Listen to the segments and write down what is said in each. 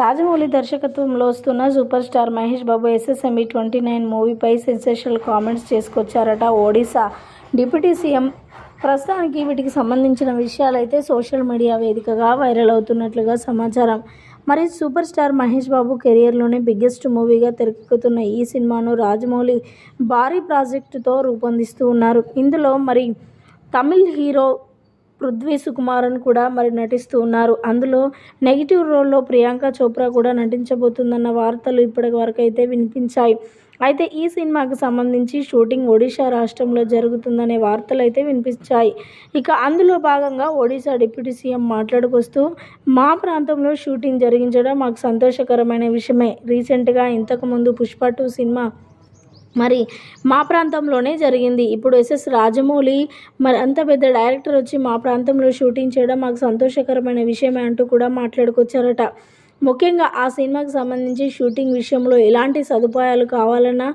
రాజమౌళి దర్శకత్వంలో వస్తున్న super star Mahesh Babu SSMB twenty nine మూవీపై sensational comments చేసుకొచ్చారట ఒడిశా. డిప్యూటీ సీఎం ప్రస్తుతానికి వీటికి సంబంధించిన విషయాలైతే సోషల్ మీడియా వేదికగా వైరల్ అవుతున్నట్లుగా సమాచారం. మరి సూపర్ స్టార్ మహేష్ బాబు కెరియర్లోనే బిగ్గెస్ట్ మూవీగా తెరకెక్కుతున్న ఈ సినిమాను రాజమౌళి భారీ ప్రాజెక్టుతో రూపొందిస్తూ ఉన్నారు. ఇందులో మరి తమిళ్ హీరో పృథ్వీ సుకుమారన్ కూడా మరి నటిస్తూ ఉన్నారు. అందులో నెగిటివ్ రోల్లో ప్రియాంక చోప్రా కూడా నటించబోతుందన్న వార్తలు ఇప్పటి వరకు అయితే వినిపించాయి. అయితే ఈ సినిమాకు సంబంధించి షూటింగ్ ఒడిశా రాష్ట్రంలో జరుగుతుందనే వార్తలు అయితే వినిపించాయి. ఇక అందులో భాగంగా ఒడిశా డిప్యూటీ సీఎం మాట్లాడుకొస్తూ మా ప్రాంతంలో షూటింగ్ జరిగించడం మాకు సంతోషకరమైన విషయమే. రీసెంట్గా ఇంతకుముందు పుష్ప టూ సినిమా మరి మా ప్రాంతంలోనే జరిగింది. ఇప్పుడు ఎస్ఎస్ రాజమౌళి మరి అంత పెద్ద డైరెక్టర్ వచ్చి మా ప్రాంతంలో షూటింగ్ చేయడం మాకు సంతోషకరమైన విషయమే అంటూ కూడా మాట్లాడుకొచ్చారట. ముఖ్యంగా ఆ సినిమాకి సంబంధించి షూటింగ్ విషయంలో ఎలాంటి సదుపాయాలు కావాలన్నా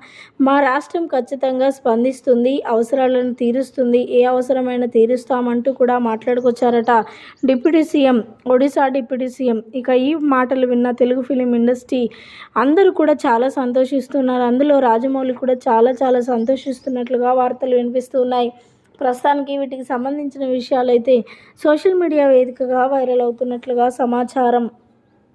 మా రాష్ట్రం ఖచ్చితంగా స్పందిస్తుంది అవసరాలను తీరుస్తుంది ఏ అవసరమైన తీరుస్తామంటూ కూడా మాట్లాడుకొచ్చారట. Deputy CM Odisha deputy CM. ఇక ఈ మాటలు విన్న తెలుగు ఫిలిం ఇండస్ట్రీ అందరూ కూడా చాలా సంతోషిస్తున్నారు. అందులో రాజమౌళి కూడా చాలా చాలా సంతోషిస్తున్నట్లుగా వార్తలు వినిపిస్తూ ఉన్నాయి. ప్రస్తుతానికి వీటికి సంబంధించిన విషయాలైతే సోషల్ మీడియా వేదికగా వైరల్ అవుతున్నట్లుగా సమాచారం.